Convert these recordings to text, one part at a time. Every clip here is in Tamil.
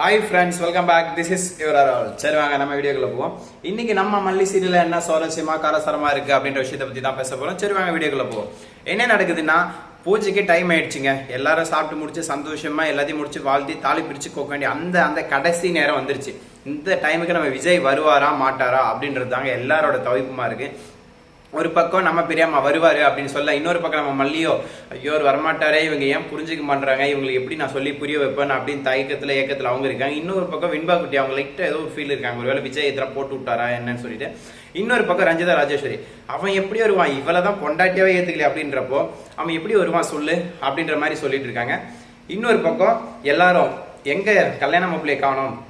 Hi friends welcome back this is your all சரி வாங்க நம்ம வீடியோக்குள்ள போவோம். இன்னைக்கு நம்ம மல்லி சீரியல் என்ன சுவாரஸ்யமா காரசாரமா இருக்கு அப்படின்ற விஷயத்தை பத்தி தான் பேச போறோம். சரி வாங்க வீடியோக்குள்ள போவோம். என்ன நடக்குதுன்னா பூஜைக்கு டைம் ஆயிடுச்சுங்க. எல்லாரும் சாப்பிட்டு முடிச்சு சந்தோஷமா எல்லாத்தையும் முடிச்சு வாழ்த்தி தாலி பிரிச்சு கோக்க வேண்டிய அந்த அந்த கடைசி நேரம் வந்துருச்சு. இந்த டைமுக்கு நம்ம விஜய் வருவாரா மாட்டாரா அப்படின்றது தாங்க எல்லாரோட தவிப்புமா இருக்கு. ஒரு பக்கம் நம்ம பெரியம்மா வருவாரு அப்படின்னு சொல்ல இன்னொரு பக்கம் நம்ம மல்லியோ ஐயோ வரமாட்டாரே இவங்க ஏன் புரிஞ்சுக்க மாட்டாங்க இவங்களுக்கு எப்படி நான் சொல்லி புரிய வைப்பேன்? அப்படின்னு தயக்கத்துல ஏக்கத்துல அவங்க இருக்காங்க. இன்னொரு பக்கம் வெண்பா குட்டி அவங்க லைட்டா ஏதோ ஒரு ஃபீல் இருக்காங்க. ஒருவேளை விஜய் இதெல்லாம் போட்டு விட்டாரா என்னன்னு சொல்லிட்டு. இன்னொரு பக்கம் ரஞ்சிதா ராஜேஸ்வரி அவன் எப்படி வருவான்? இவ்வளோ தான் பொண்டாட்டியாவே ஏத்துக்கல அப்படின்றப்போ அவன் எப்படி வருவான் சொல்லு? அப்படின்ற மாதிரி சொல்லிட்டு இருக்காங்க. இன்னொரு பக்கம் எல்லாரும் எங்க கல்யாண மாப்பிள்ளையை காணும்?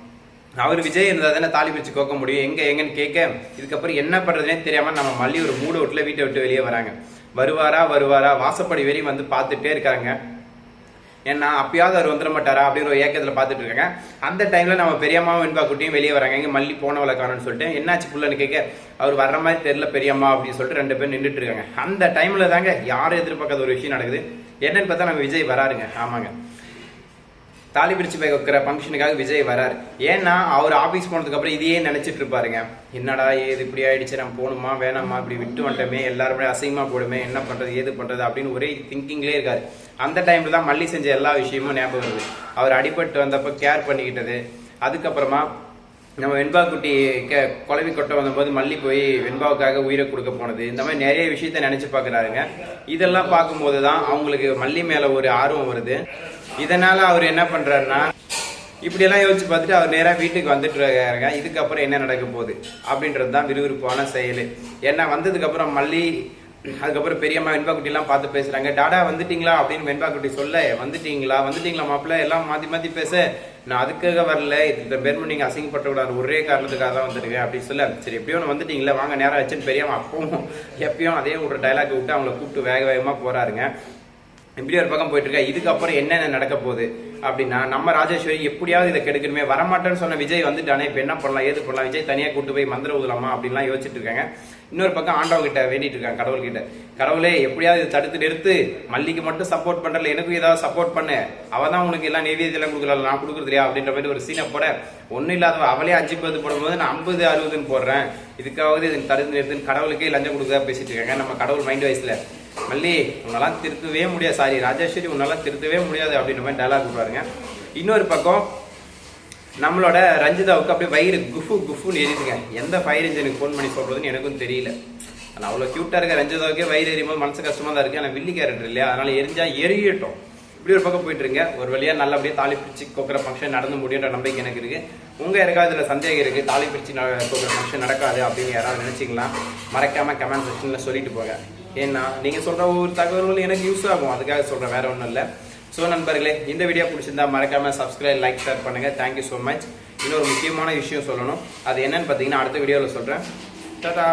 அவர் விஜய் இருந்தால் தானே தாலி பிரிச்சு கோக்க முடியும். எங்கே எங்கன்னு கேட்க இதுக்கப்புறம் என்ன பண்ணுறதுனே தெரியாமல் நம்ம மல்லி ஒரு மூடு விட்டுல வீட்டை விட்டு வெளியே வராங்க. வருவாரா வருவாரா வாசப்படி வரையும் வந்து பார்த்துட்டே இருக்காங்க. ஏன்னா அப்பயாவது அவர் வந்துட மாட்டாரா அப்படிங்கிற ஒரு ஏக்கத்தில் பார்த்துட்டு இருக்காங்க. அந்த டைமில் நம்ம பெரியம்மாவும் வெண்பா குட்டியும் வெளியே வராங்க. இங்கே மல்லி போனவளை காணும்னு சொல்லிட்டு என்னாச்சு புள்ளன்னு கேட்க அவர் வர்ற மாதிரி தெரியல பெரியம்மா அப்படின்னு சொல்லிட்டு ரெண்டு பேரும் நின்றுட்டு இருக்காங்க. அந்த டைமில் தாங்க யாரும் எதிர்பார்க்காத ஒரு விஷயம் நடக்குது. என்னன்னு பார்த்தா நம்ம விஜய் வராருங்க. ஆமாங்க. தாலி பிரிச்சு போய் வைக்கிற ஃபங்க்ஷனுக்காக விஜய் வராரு. ஏன்னா அவர் ஆஃபீஸ் போனதுக்கப்புறம் இதையே நினைச்சிட்டு இருப்பாருங்க. என்னடா ஏது இப்படி ஆயிடுச்சு? நம்ம போகணுமா வேணாமா? இப்படி விட்டு வந்துட்டோமே எல்லாருமே அசிங்கமாக போடுமே என்ன பண்ணுறது ஏது பண்ணுறது அப்படின்னு ஒரே திங்கிங்லேயே இருக்காரு. அந்த டைமில் தான் மல்லி செஞ்ச எல்லா விஷயமும் ஞாபகம் வருது. அவர் அடிபட்டு வந்தப்போ கேர் பண்ணிக்கிட்டது. அதுக்கப்புறமா நம்ம வெண்பா குட்டி கே குழவி கொட்ட வந்தபோது மல்லி போய் வெண்பாவுக்காக உயிரை கொடுக்க போனது. இந்த மாதிரி நிறைய விஷயத்த நினச்சி பார்க்கறாருங்க. இதெல்லாம் பார்க்கும்போது தான் அவங்களுக்கு மல்லி மேலே ஒரு ஆர்வம் வருது. இதனால் அவர் என்ன பண்ணுறாருன்னா இப்படியெல்லாம் யோசிச்சு பார்த்துட்டு அவர் நேராக வீட்டுக்கு வந்துட்டு இருக்காருங்க. இதுக்கப்புறம் என்ன நடக்க போகுது? அப்படின்றது தான் விறுவிறுப்பான செயல். ஏன்னா வந்ததுக்கப்புறம் மல்லி அதுக்கப்புறம் பெரியம்மா வெண்பாக்குட்டிலாம் பார்த்து பேசுறாங்க. டாடா வந்துட்டீங்களா? அப்படின்னு வெண்பாக்குட்டி சொல்ல வந்துட்டீங்களா? வந்துட்டீங்களா மாப்பிள்ள? எல்லாம் மாத்தி மாத்தி பேச நான் அதுக்காக வரல. இந்த பேர் நீங்க அசிங்கப்பட்ட கூடாது ஒரே காரணத்துக்காக தான் வந்துருக்கேன். அப்படின்னு சொல்ல சரி எப்படியோ ஒன்று வந்துட்டீங்களா வாங்க நேரம் வச்சுன்னு பெரியம்மா அப்பவும் எப்பயும் அதே ஒரு டைலாக் விட்டு அவங்கள கூப்பிட்டு வேக வேகமா போறாருங்க. இப்படி ஒரு பக்கம் போயிட்டு இருக்கா இதுக்கப்புறம் என்னென்ன நடக்க போகுது? அப்படின்னா நம்ம ராஜேஸ்வரி எப்படியாவது இதை கெடுக்கணுமே வரமாட்டேன்னு சொன்ன விஜய் வந்துட்டானே இப்போ என்ன பண்ணலாம் ஏது பண்ணலாம் விஜய் தனியாக கூட்டு போய் மந்திர ஊதலாமா அப்படின்லாம் யோசிச்சுட்டு இருக்காங்க. இன்னொரு பக்கம் ஆண்டவங்க கிட்ட வேண்டிட்டு இருக்காங்க கடவுள் கிட்ட. கடவுளே எப்படியாவது இதை தடுத்து நிறுத்து. மல்லிக்கு மட்டும் சப்போர்ட் பண்ணல எனக்கும் ஏதாவது சப்போர்ட் பண்ணு. அவ தான் உனக்கு எல்லாம் நெய்வேதியெல்லாம் கொடுக்கல நான் கொடுக்குறது இல்லையா? அப்படின்ற மாதிரி ஒரு சீனை போட. ஒன்றும் இல்லாதவ அவளே அஞ்சு பத்து போடும்போது நான் ஐம்பது அறுபதுன்னு போடுறேன். இதுக்காவது இது தடுத்து நிறுத்துன்னு கடவுளுக்கே லஞ்சம் கொடுக்குறதா பேசிட்டு இருக்காங்க. நம்ம கடவுள் மைண்ட் வைஸில் மல்லி உன்னெல்லாம் திருத்தவே முடியாது. சாரி ராஜேஸ்வரி உன்னெல்லாம் திருத்தவே முடியாது அப்படின்ற மாதிரி டைலாக் விடுவாருங்க இன்னொரு பக்கம் நம்மளோட ரஞ்சிதாவுக்கு அப்படியே வயிறு குஃபு குஃபுன்னு எரியுதுங்க எந்த ஃபயர் இன்ஜினுக்கு ஃபோன் பண்ணி சொல்கிறதுன்னு எனக்கும் தெரியல. ஆனால் அவ்வளோ க்யூட்டாக இருக்க ரஞ்சிதாவுக்கே வயிறு எரியும்போது மனசு கஷ்டமாக தான் இருக்குது ஆனால் வில்லி கேரக்டர் இல்லையா? அதனால் எரிஞ்சால் எரியட்டும். இப்படி ஒரு பக்கம் போயிட்டு இருங்க. ஒரு நல்ல அப்படியே தாலி பிரிச்சு கோக்குற ஃபங்க்ஷன் நடந்து முடியுன்ற நம்பிக்கை எனக்கு இருக்குது உங்கள் யாருக்காவது இதில் சந்தேகம் இருக்குது தாலி பிரிச்சு ந- கோக்குற ஃபங்க்ஷன் நடக்காது அப்படின்னு யாராவது நினச்சிக்கலாம் மறக்காமல் கமெண்ட் செக்ஷனில் சொல்லிட்டு போங்க. ஏன்னா நீங்கள் சொல்கிற ஒவ்வொரு தகவல்களும் எனக்கு யூஸ் ஆகும். அதுக்காக சொல்கிறேன் வேறு ஒன்றும் இல்லை. ஸோ நண்பர்களே இந்த வீடியோ பிடிச்சிருந்தா மறக்காமல் சப்ஸ்கிரைப் லைக் ஷேர் பண்ணுங்கள் தேங்க்யூ ஸோ மச் இன்னொரு முக்கியமான விஷயம் சொல்லணும். அது என்னன்னு பார்த்தீங்கன்னா அடுத்த வீடியோவில் சொல்கிறேன் டாடா